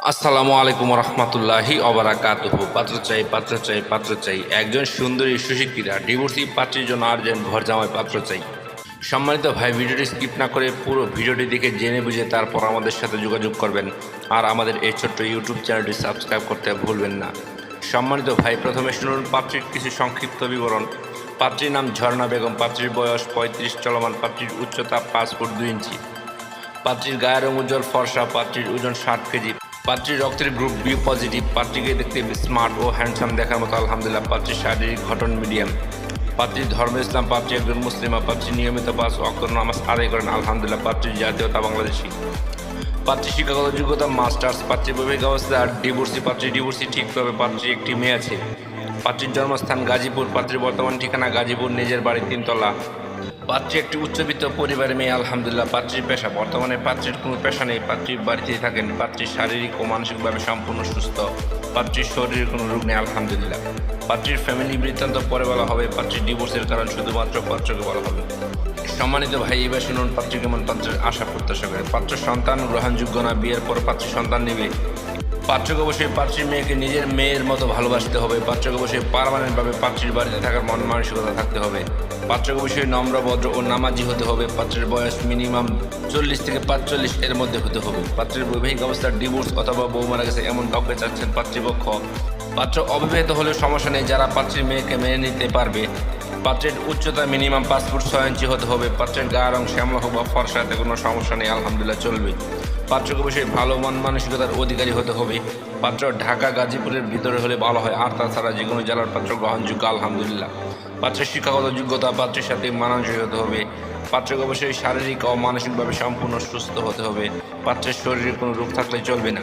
আসসালামু আলাইকুম রহমতুল্লাহি অবরাকাতুহু পাত্র চাই পাত্র চাই পাত্র চাই একজন সুন্দরী সুশিক্ষিতা, ডিভোর্সি পাত্রের জন্য আর্জেন্ট ঘর জামাই পাত্র চাই সম্মানিত ভাই, ভিডিওটি স্কিপ না করে পুরো ভিডিওটি দেখে জেনে বুঝে তারপর আমাদের সাথে যোগাযোগ করবেন। আর আমাদের এই ছোট্ট ইউটিউব চ্যানেলটি সাবস্ক্রাইব করতে ভুলবেন না। সম্মানিত ভাই, প্রথমে শুনুন পাত্রীর কিছু সংক্ষিপ্ত বিবরণ। পাত্রীর নাম ঝর্ণা বেগম, পাত্রীর বয়স পঁয়ত্রিশ, চলমান পাত্রীর উচ্চতা পাঁচ ফুট দুই ইঞ্চি। পাত্রীর গায়ের উজ্জ্বল, ফর্সা, পাত্রীর ওজন ষাট কেজি। পাত্রীর রক্তের গ্রুপ বি পজিটিভ পাত্রীকে দেখতে স্মার্ট ও হ্যান্ডসাম দেখার মতো, আলহামদুলিল্লাহ, পাত্রীর শারীরিক ঘটন মিডিয়াম পাত্রীর ধর্ম ইসলাম, পাত্রী একজন মুসলিমা পাত্রী নিয়মিত পাঁচ অক্টর নামাজ আদায় করেন, আলহামদুলিল্লাহ, পাত্রীর জাতীয়তা বাংলাদেশি। পাত্রী শিক্ষাগত যোগ্যতা মাস্টার্স পাত্রী বৈবাহিক অবস্থা ডিভোর্সি পাত্রী ডিভোর্সি ঠিকভাবে পাত্রী একটি মেয়ে আছে। পাত্রীর জন্মস্থান গাজীপুর, পাত্রীর বর্তমান ঠিকানা গাজীপুর, নিজের বাড়ি তিনতলা। পাত্রী একটি উচ্চবিত্ত পরিবারের মেয়ে, আলহামদুলিল্লাহ, পাত্রীর পেশা। বর্তমানে পাত্রীর কোনো পেশা নেই, পাত্রীর বাড়িতেই থাকেন। পাত্রীর শারীরিক ও মানসিকভাবে সম্পূর্ণ সুস্থ। পাত্রীর শরীরের কোনো রোগ নেই, আলহামদুলিল্লাহ। পাত্রীর ফ্যামিলি বৃত্তান্ত পরে বলা হবে, পাত্রীর ডিভোর্সের কারণ শুধুমাত্র পাত্রকে বলা হবে। সম্মানিত ভাই, এবার শুনুন পাত্রী কেমন পাত্রের আশা প্রত্যাশা করে। পাত্র সন্তান গ্রহণযোগ্য না, বিয়ের পর পাত্রী সন্তান নেবে? পাত্রকে অবশ্যই পাত্রীর মেয়েকে নিজের মেয়ের মতো ভালোবাসতে হবে পাত্রকে অবশ্যই পারমানেন্টভাবে পাত্রীর বাড়িতে থাকার মন মানসিকতা থাকতে হবে পাত্রকে অবশ্যই নম্র, ভদ্র ও নামাজি হতে হবে, পাত্রের বয়স মিনিমাম চল্লিশ থেকে পাঁচচল্লিশ এর মধ্যে হতে হবে, পাত্রের বৈবাহিক অবস্থার ডিভোর্স অথবা বউ মারা গেছে এমন কাউকে চাচ্ছেন পাত্রীপক্ষ পাত্র অবিবাহিত হলে সমস্যা নেই, যারা পাত্রীর মেয়েকে মেনে নিতে পারবে পাত্রের উচ্চতা মিনিমাম পাঁচ ফুট ছয় ইঞ্চি হতে হবে। পাত্রের গায়ের রং শ্যামলা হোক বা ফর্সাতে কোনো সমস্যা নেই, আলহামদুলিল্লাহ চলবে। পাত্রকে অবশ্যই ভালো মন মানসিকতার অধিকারী হতে হবে। পাত্র ঢাকা, গাজীপুরের ভিতরে হলে ভালো হয়। আর তাছাড়া যে কোনো জেলার পাত্র গ্রহণযোগ্য, আলহামদুলিল্লাহ। পাত্রের শিক্ষাগত যোগ্যতা পাত্রের সাথে মানানসই হতে হবে। পাত্রকে অবশ্যই শারীরিক ও মানসিকভাবে সম্পূর্ণ সুস্থ হতে হবে। পাত্রের শরীরে কোনো রোগ থাকলে চলবে না।